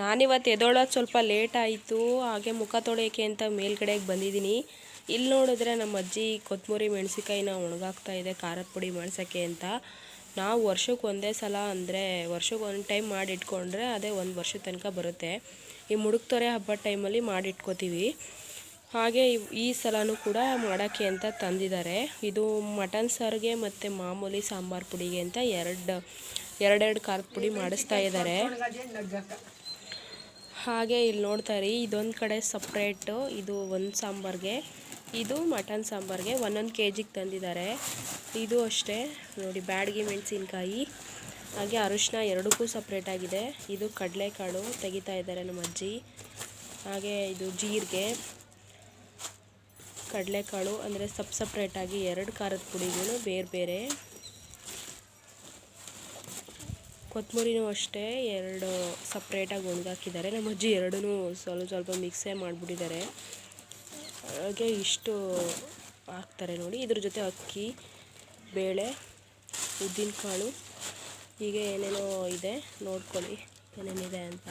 ನಾನಿವತ್ತು ಎದೊಳೋದು ಸ್ವಲ್ಪ ಲೇಟ್ ಆಯಿತು, ಹಾಗೆ ಮುಖ ತೊಳೆಯೋಕ್ಕೆ ಅಂತ ಮೇಲ್ಗಡೆಗೆ ಬಂದಿದ್ದೀನಿ. ಇಲ್ಲಿ ನೋಡಿದ್ರೆ ನಮ್ಮ ಅಜ್ಜಿ ಕೊತ್ತಂಬರಿ ಮೆಣಸಿಕಾಯಿನ ಒಣಗಾಗ್ತಾ ಇದೆ, ಖಾರದ ಪುಡಿ ಮಾಡ್ಸೋಕ್ಕೆ ಅಂತ. ನಾವು ವರ್ಷಕ್ಕೆ ಒಂದೇ ಸಲ ಅಂದರೆ ವರ್ಷಕ್ಕೆ ಒಂದು ಟೈಮ್ ಮಾಡಿಟ್ಕೊಂಡ್ರೆ ಅದೇ ಒಂದು ವರ್ಷದ ತನಕ ಬರುತ್ತೆ. ಈ ಮುಡುಕ್ತೊರೆ ಹಬ್ಬದ ಟೈಮಲ್ಲಿ ಮಾಡಿಟ್ಕೋತೀವಿ. ಹಾಗೆ ಈ ಸಲನೂ ಕೂಡ ಮಾಡೋಕ್ಕೆ ಅಂತ ತಂದಿದ್ದಾರೆ. ಇದು ಮಟನ್ ಸಾರಿಗೆ ಮತ್ತು ಮಾಮೂಲಿ ಸಾಂಬಾರು ಪುಡಿಗೆ ಅಂತ ಎರಡು, ಎರಡೆರಡು ಖಾರದ ಪುಡಿ ಮಾಡಿಸ್ತಾ ಇದ್ದಾರೆ. ಹಾಗೆ ಇಲ್ಲಿ ನೋಡ್ತಾ ಇರಿ, ಇದೊಂದು ಕಡೆ ಸಪ್ರೇಟು ಇದು ಒಂದು ಸಾಂಬಾರಿಗೆ, ಇದು ಮಟನ್ ಸಾಂಬಾರಿಗೆ ಒಂದೊಂದು ಕೆ ಜಿಗೆ ತಂದಿದ್ದಾರೆ. ಇದು ಅಷ್ಟೇ, ನೋಡಿ ಬ್ಯಾಡ್ಗಿ ಮೆಣಸಿನ್ಕಾಯಿ, ಹಾಗೆ ಅರಿಶಿನ ಎರಡಕ್ಕೂ ಸಪ್ರೇಟಾಗಿದೆ ಇದು ಕಡಲೆಕಾಳು ತೆಗಿತಾ ಇದ್ದಾರೆ ನಮ್ಮ ಅಜ್ಜಿ. ಹಾಗೆ ಇದು ಜೀರಿಗೆ, ಕಡಲೆಕಾಳು, ಅಂದರೆ ಸಪ್ ಸಪ್ರೇಟಾಗಿ ಎರಡು ಖಾರದ ಪುಡಿಗಳು ಬೇರೆ ಬೇರೆ ಕೊತ್ತಂಬರಿನೂ ಅಷ್ಟೇ, ಎರಡು ಸಪ್ರೇಟಾಗಿ ಒಣಗಾಕಿದ್ದಾರೆ. ನಮ್ಮ ಅಜ್ಜಿ ಎರಡೂ ಸ್ವಲ್ಪ ಸ್ವಲ್ಪ ಮಿಕ್ಸೇ ಮಾಡಿಬಿಟ್ಟಿದ್ದಾರೆ. ಹಾಗೆ ಇಷ್ಟು ಹಾಕ್ತಾರೆ ನೋಡಿ. ಇದ್ರ ಜೊತೆ ಅಕ್ಕಿ, ಬೇಳೆ, ಉದ್ದಿನಕಾಳು, ಹೀಗೆ ಏನೇನೋ ಇದೆ. ನೋಡ್ಕೊಳ್ಳಿ ಏನೇನಿದೆ ಅಂತ.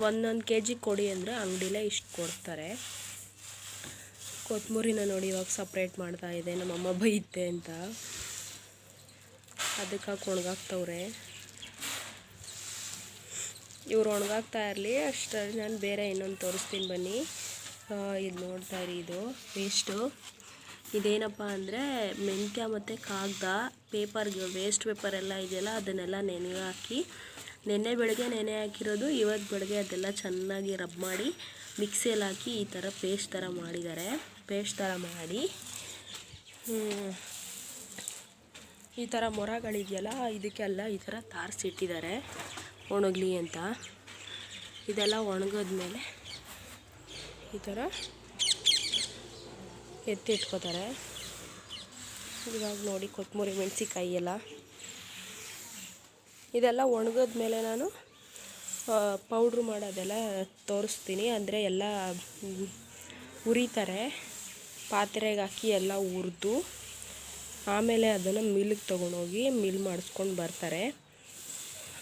ಒಂದೊಂದು ಕೆ ಜಿ ಕೊಡಿ ಅಂದರೆ ಅಂಗಡಿಲೇ ಇಷ್ಟು ಕೊಡ್ತಾರೆ. ಕೊತ್ತಂಬರಿನ ನೋಡಿ ಇವಾಗ ಸಪ್ರೇಟ್ ಮಾಡ್ತಾ ಇದೆ. ನಮ್ಮಮ್ಮ ಬೈತೆ ಅಂತ. ಅದಕ್ಕೆ ಹಾಕಿ ಒಣಗಾಕ್ತವ್ರೆ. ಇವ್ರು ಒಣಗಾಗ್ತಾ ಇರಲಿ, ಅಷ್ಟರಲ್ಲಿ ನಾನು ಬೇರೆ ಇನ್ನೊಂದು ತೋರಿಸ್ತೀನಿ ಬನ್ನಿ. ಇದು ನೋಡ್ತಾ ಇರಿ, ಇದು ವೇಸ್ಟು ಇದೇನಪ್ಪ ಅಂದರೆ ಮೆಂತ್ಯ ಮತ್ತು ಕಾಗದ ಪೇಪರ್ಗೆ ವೇಸ್ಟ್ ಪೇಪರ್ ಎಲ್ಲ ಇದೆಯಲ್ಲ, ಅದನ್ನೆಲ್ಲ ನೆನೆ ಹಾಕಿ, ನೆನ್ನೆ ಬೆಳಗ್ಗೆ ನೆನೆ ಹಾಕಿರೋದು, ಇವತ್ತು ಬೆಳಗ್ಗೆ ಅದೆಲ್ಲ ಚೆನ್ನಾಗಿ ರಬ್ ಮಾಡಿ ಮಿಕ್ಸಿಯಲ್ಲಿ ಹಾಕಿ ಈ ಥರ ಪೇಸ್ಟ್ ಥರ ಮಾಡಿದ್ದಾರೆ. ಪೇಸ್ಟ್ ಥರ ಮಾಡಿ. ಈ ಥರ ಮೊರಗಳಿದೆಯಲ್ಲ, ಇದಕ್ಕೆಲ್ಲ ಈ ಥರ ತಾರಿಸಿಟ್ಟಿದ್ದಾರೆ. ಒಣಗಲಿ ಅಂತ. ಇದೆಲ್ಲ ಒಣಗಿದ್ಮೇಲೆ ಈ ಥರ ಎತ್ತಿಟ್ಕೋತಾರೆ. ಇವಾಗ ನೋಡಿ ಕೊತ್ತಂಬರಿ ಮೆಣಸಿಕಾಯಿ ಎಲ್ಲ ಇದೆಲ್ಲ ಒಣಗಿದ್ಮೇಲೆ ನಾನು ಪೌಡ್ರ್ ಮಾಡೋದೆಲ್ಲ ತೋರಿಸ್ತೀನಿ. ಅಂದರೆ ಎಲ್ಲ ಉರಿತಾರೆ. ಪಾತ್ರೆಗೆ ಹಾಕಿ ಎಲ್ಲ ಹುರಿದು ಆಮೇಲೆ ಅದನ್ನು ಮಿಲ್ಗೆ ತೊಗೊಂಡೋಗಿ ಮಿಲ್ ಮಾಡಿಸ್ಕೊಂಡು ಬರ್ತಾರೆ.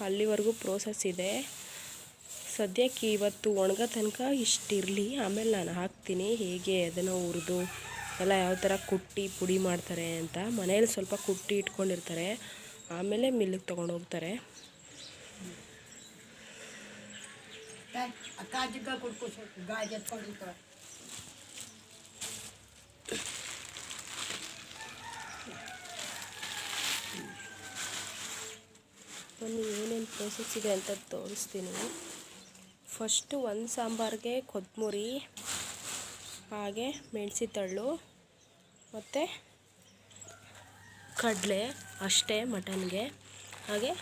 ಅಲ್ಲಿವರೆಗೂ ಪ್ರೋಸೆಸ್ ಇದೆ. ಸದ್ಯಕ್ಕೆ ಇವತ್ತು ಒಣಗೋ ತನಕ ಇಷ್ಟಿರಲಿ. ಆಮೇಲೆ ನಾನು ಹಾಕ್ತೀನಿ. ಹೇಗೆ ಅದನ್ನು ಹುರಿದು, ಎಲ್ಲ ಯಾವ ಥರ ಕುಟ್ಟಿ ಪುಡಿ ಮಾಡ್ತಾರೆ ಅಂತ. ಮನೇಲಿ ಸ್ವಲ್ಪ ಕುಟ್ಟಿ ಇಟ್ಕೊಂಡಿರ್ತಾರೆ. ಆಮೇಲೆ ಮಿಲ್ಲಿಗೆ ತೊಗೊಂಡು ಹೋಗ್ತಾರೆ. ಬನ್ನಿ, ಏನೇನು ಪ್ರೋಸೆಸ್ ಇದೆ ಅಂತ ತೋರಿಸ್ತೀನಿ. ಫಸ್ಟು ಒಂದು ಸಾಂಬಾರಿಗೆ ಕೊತ್ತಂಬರಿ ಹಾಗೆ ಮೆಣಸಿತಳ್ಳು, ಮತ್ತು ಕಡಲೆ ಅಷ್ಟೇ ಮಟನ್ಗೆ, ಹಾಗೆ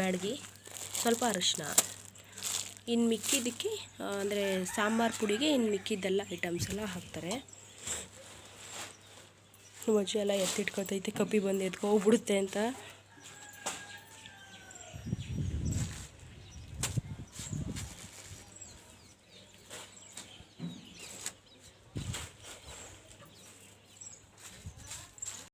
ಬ್ಯಾಡಗಿ, ಸ್ವಲ್ಪ ಅರಿಶಿನ. ಇನ್ನು ಮಿಕ್ಕಿದ್ದಕ್ಕೆ ಅಂದರೆ ಸಾಂಬಾರು ಪುಡಿಗೆ ಇನ್ನು ಮಿಕ್ಕಿದ್ದೆಲ್ಲ ಐಟಮ್ಸ್ ಎಲ್ಲ ಹಾಕ್ತಾರೆ. ಮಜ್ಜಿ ಎಲ್ಲ ಎತ್ತಿಟ್ಕೊತೈತೆ ಕಪ್ಪಿ ಬಂದು ಎತ್ಕೊ ಹೋಗ್ಬಿಡುತ್ತೆ ಅಂತ.